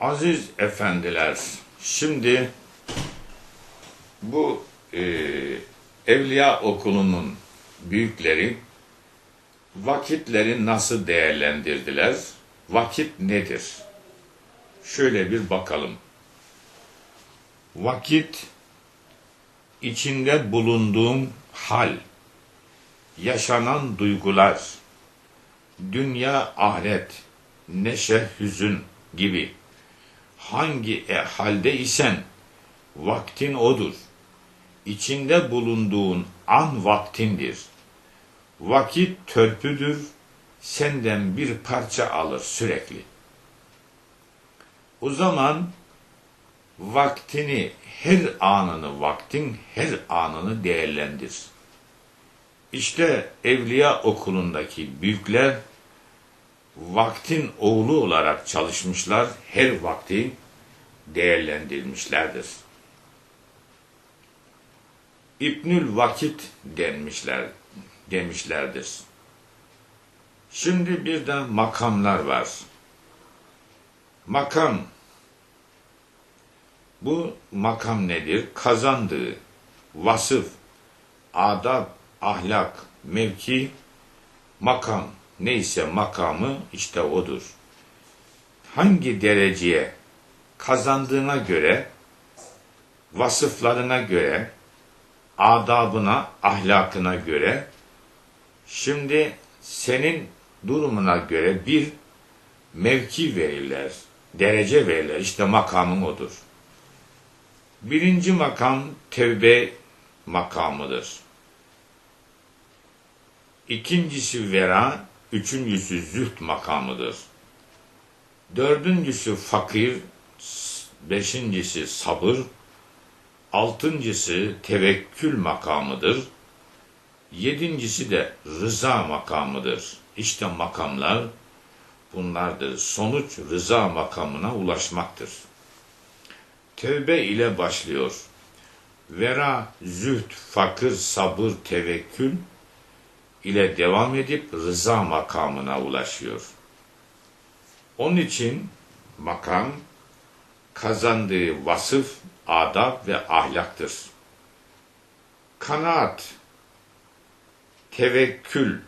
Aziz efendiler, şimdi bu e, Evliya Okulu'nun büyükleri vakitleri nasıl değerlendirdiler? Vakit nedir? Şöyle bir bakalım. Vakit içinde bulunduğum hal, yaşanan duygular, dünya, ahiret, neşe, hüzün gibi hangi e, halde isen vaktin odur. İçinde bulunduğun an vaktindir. Vakit törpüdür, senden bir parça alır sürekli. O zaman vaktini, her anını, vaktin her anını değerlendir. İşte Evliya Okulu'ndaki büyükler vaktin oğlu olarak çalışmışlar, her vakti değerlendirmişlerdir. İbnül Vakit denmişler, demişlerdir. Şimdi bir de makamlar var. Makam, bu makam nedir? Kazandığı vasıf, adab, ahlak, mevki, makam neyse makamı işte odur. Hangi dereceye kazandığına göre, vasıflarına göre, adabına, ahlakına göre, şimdi senin durumuna göre bir mevki verirler, derece verirler. İşte makamın odur. Birinci makam tevbe makamıdır. İkincisi vera, üçüncüsü züht makamıdır. Dördüncüsü fakir, beşincisi sabır, altıncısı tevekkül makamıdır. Yedincisi de rıza makamıdır. İşte makamlar bunlardır. Sonuç rıza makamına ulaşmaktır. Tevbe ile başlıyor. Vera, züht, fakir, sabır, tevekkül ile devam edip rıza makamına ulaşıyor. Onun için makam kazandığı vasıf, adab ve ahlaktır. Kanaat, tevekkül,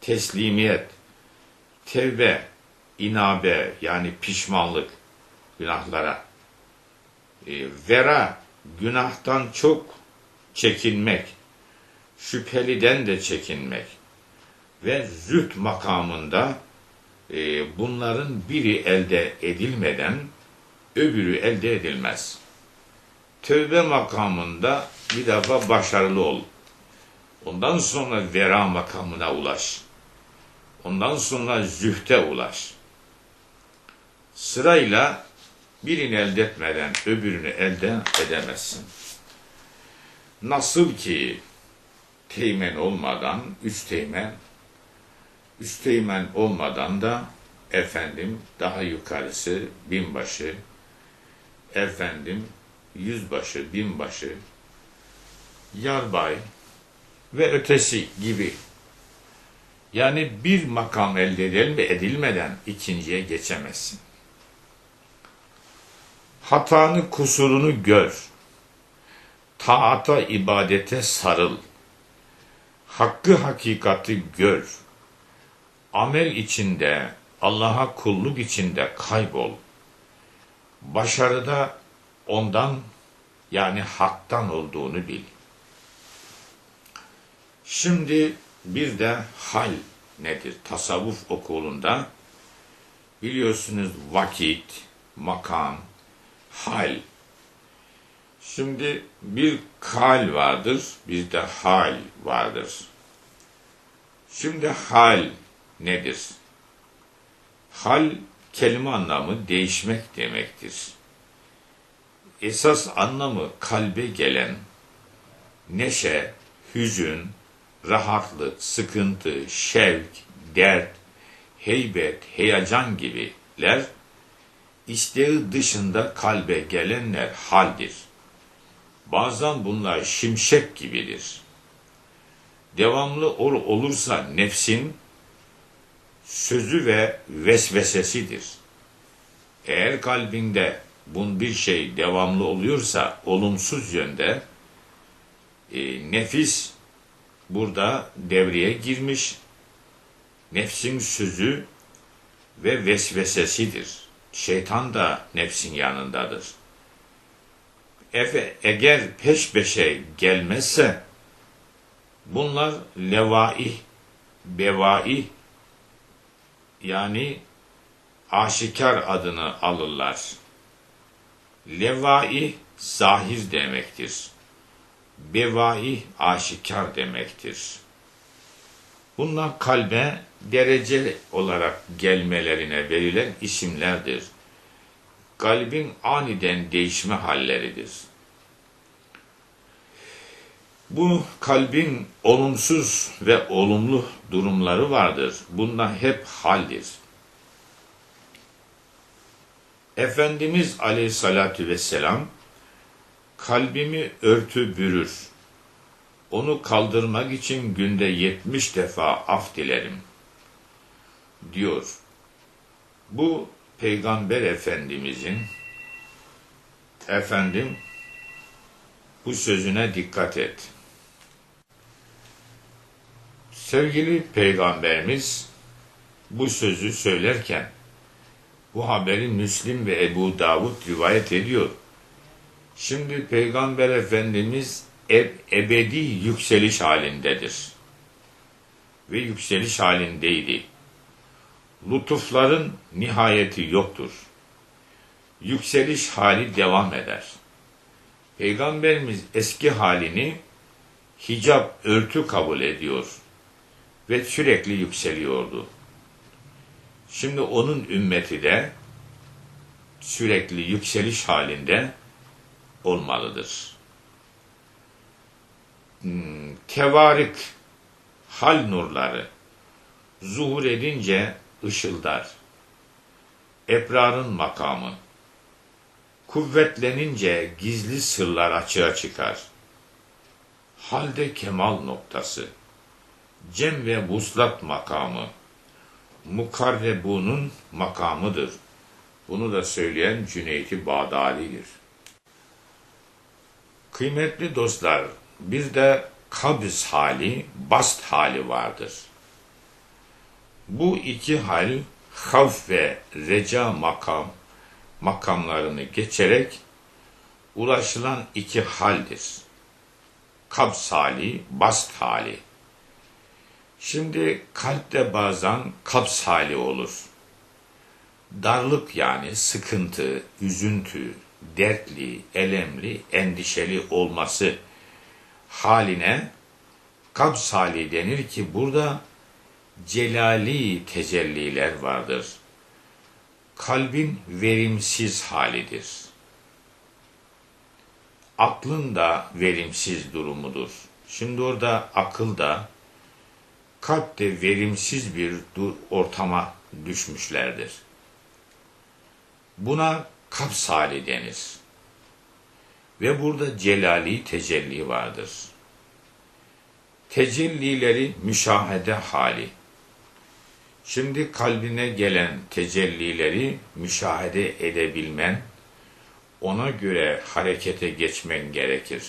teslimiyet, tevbe, inabe yani pişmanlık günahlara, e, vera, günahtan çok çekinmek, şüpheliden de çekinmek ve züht makamında e, bunların biri elde edilmeden öbürü elde edilmez. Tövbe makamında bir defa başarılı ol. Ondan sonra vera makamına ulaş. Ondan sonra zühte ulaş. Sırayla birini elde etmeden öbürünü elde edemezsin. Nasıl ki teğmen olmadan üst teğmen, üst teğmen olmadan da efendim daha yukarısı binbaşı, efendim yüzbaşı, binbaşı, yarbay ve ötesi gibi. Yani bir makam elde edelim edilmeden ikinciye geçemezsin. Hatanı, kusurunu gör. Taata, ibadete sarıl. Hakkı, hakikati gör. Amel içinde, Allah'a kulluk içinde kaybol. Başarıda ondan yani haktan olduğunu bil. Şimdi bir de hal nedir? Tasavvuf okulunda biliyorsunuz vakit, makam, hal. Şimdi bir kal vardır, bir de hal vardır. Şimdi hal nedir? Hal kelime anlamı değişmek demektir. Esas anlamı kalbe gelen neşe, hüzün, rahatlık, sıkıntı, şevk, dert, heybet, heyecan gibiler isteği dışında kalbe gelenler haldir. Bazen bunlar şimşek gibidir. Devamlı ol olursa nefsin sözü ve vesvesesidir. Eğer kalbinde bun bir şey devamlı oluyorsa olumsuz yönde e, nefis burada devreye girmiş. Nefsin sözü ve vesvesesidir. Şeytan da nefsin yanındadır. Efe, eğer peş peşe gelmezse bunlar levaih, bevaih yani aşikar adını alırlar. Levaih zahir demektir. Bevaih aşikar demektir. Bunlar kalbe derece olarak gelmelerine verilen isimlerdir. Kalbin aniden değişme halleridir. Bu kalbin olumsuz ve olumlu durumları vardır. Bunlar hep haldir. Efendimiz Aleyhisselatü Vesselam kalbimi örtü bürür. Onu kaldırmak için günde yetmiş defa af dilerim diyor. Bu Peygamber Efendimizin efendim bu sözüne dikkat et. Sevgili Peygamberimiz bu sözü söylerken bu haberi Müslim ve Ebu Davud rivayet ediyor. Şimdi Peygamber Efendimiz eb ebedi yükseliş halindedir. Ve yükseliş halindeydi. Lütufların nihayeti yoktur. Yükseliş hali devam eder. Peygamberimiz eski halini hicap, örtü kabul ediyor ve sürekli yükseliyordu. Şimdi onun ümmeti de sürekli yükseliş halinde olmalıdır. Hmm, tevarik, hal nurları zuhur edince ışıldar. Ebrarın makamı. Kuvvetlenince gizli sırlar açığa çıkar. Halde kemal noktası. Cem ve vuslat makamı. Mukarrebunun makamıdır. Bunu da söyleyen Cüneyt-i Bağdali'dir. Kıymetli dostlar, bir de kabz hali, bast hali vardır. Bu iki hal havf ve reca makam makamlarını geçerek ulaşılan iki haldir. Kabz hali, bast hali. Şimdi kalpte bazen kabz hali olur. Darlık yani sıkıntı, üzüntü, dertli, elemli, endişeli olması haline kabz hali denir ki burada celali tecelliler vardır. Kalbin verimsiz halidir. Aklın da verimsiz durumudur. Şimdi orada akıl da kalp de verimsiz bir ortama düşmüşlerdir. Buna kaps hali denir. Ve burada celali tecelli vardır. Tecellileri müşahede hali. Şimdi kalbine gelen tecellileri müşahede edebilmen, ona göre harekete geçmen gerekir.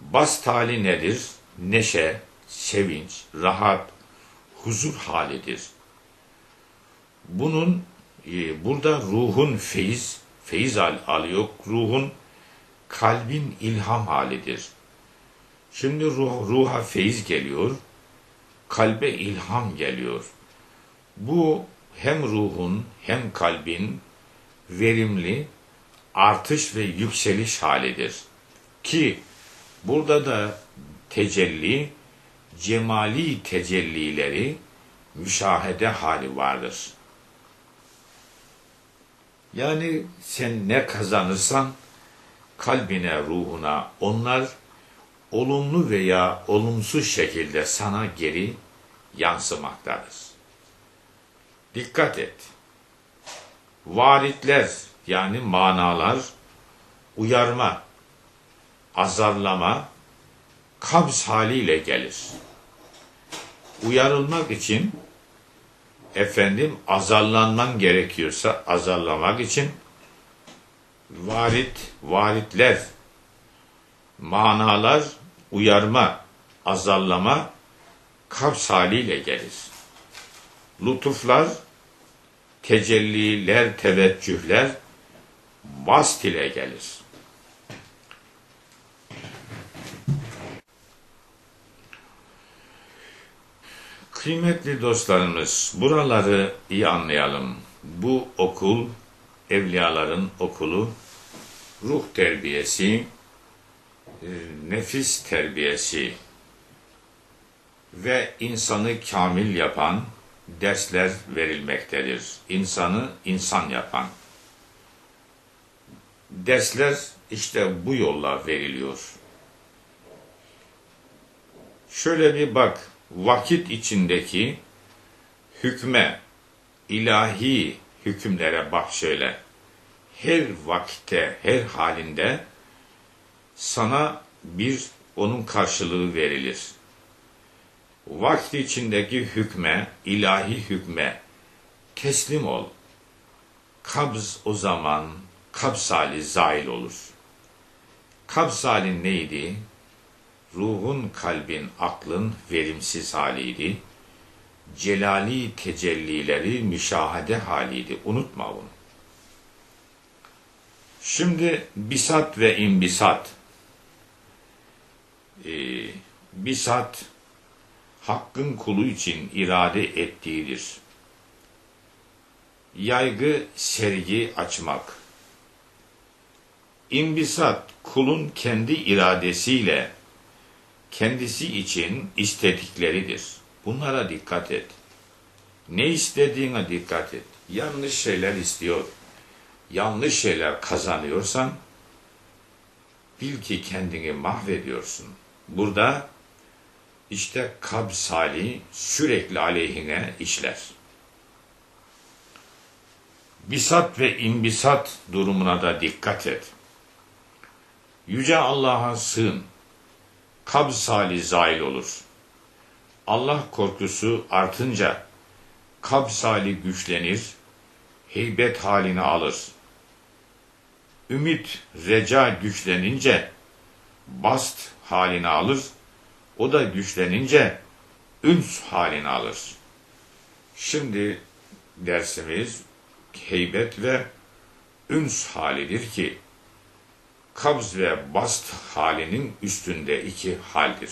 Bast hali nedir? Neşe, sevinç, rahat, huzur halidir. Bunun e, burada ruhun feyiz, feyiz al, alıyor. Ruhun kalbin ilham halidir. Şimdi ruh, ruha feyiz geliyor, kalbe ilham geliyor. Bu hem ruhun hem kalbin verimli artış ve yükseliş halidir. Ki burada da tecelli, cemali tecellileri müşahede hali vardır. Yani sen ne kazanırsan kalbine, ruhuna onlar olumlu veya olumsuz şekilde sana geri yansımaktadır. Dikkat et. Varitler yani manalar uyarma, azarlama, kabz haliyle gelir. Uyarılmak için efendim azarlanman gerekiyorsa azarlamak için varit, varitler, manalar, uyarma, azarlama kaps haliyle gelir. Lütuflar, tecelliler, teveccühler bast ile gelir. Kıymetli dostlarımız, buraları iyi anlayalım. Bu okul, evliyaların okulu, ruh terbiyesi, e, nefis terbiyesi ve insanı kamil yapan dersler verilmektedir. İnsanı insan yapan. Dersler işte bu yolla veriliyor. Şöyle bir bak, vakit içindeki hükme, ilahi hükümlere bak şöyle. Her vakitte, her halinde sana bir onun karşılığı verilir. Vakti içindeki hükme, ilahi hükme teslim ol. Kabz o zaman kabz hali zail olur. Kabz hali neydi? Ruhun, kalbin, aklın verimsiz haliydi. Celali tecellileri müşahede haliydi. Unutma bunu. Şimdi bisat ve imbisat. Ee, bisat hakkın kulu için irade ettiğidir. Yaygı, sergi açmak. İmbisat kulun kendi iradesiyle kendisi için istedikleridir. Bunlara dikkat et. Ne istediğine dikkat et. Yanlış şeyler istiyor. Yanlış şeyler kazanıyorsan bil ki kendini mahvediyorsun. Burada işte kabz hali sürekli aleyhine işler. Bisat ve imbisat durumuna da dikkat et. Yüce Allah'a sığın kabz hali zail olur. Allah korkusu artınca kabz hali güçlenir, heybet halini alır. Ümit, reca güçlenince bast halini alır, o da güçlenince üns halini alır. Şimdi dersimiz heybet ve üns halidir ki kabz ve bast halinin üstünde iki haldir.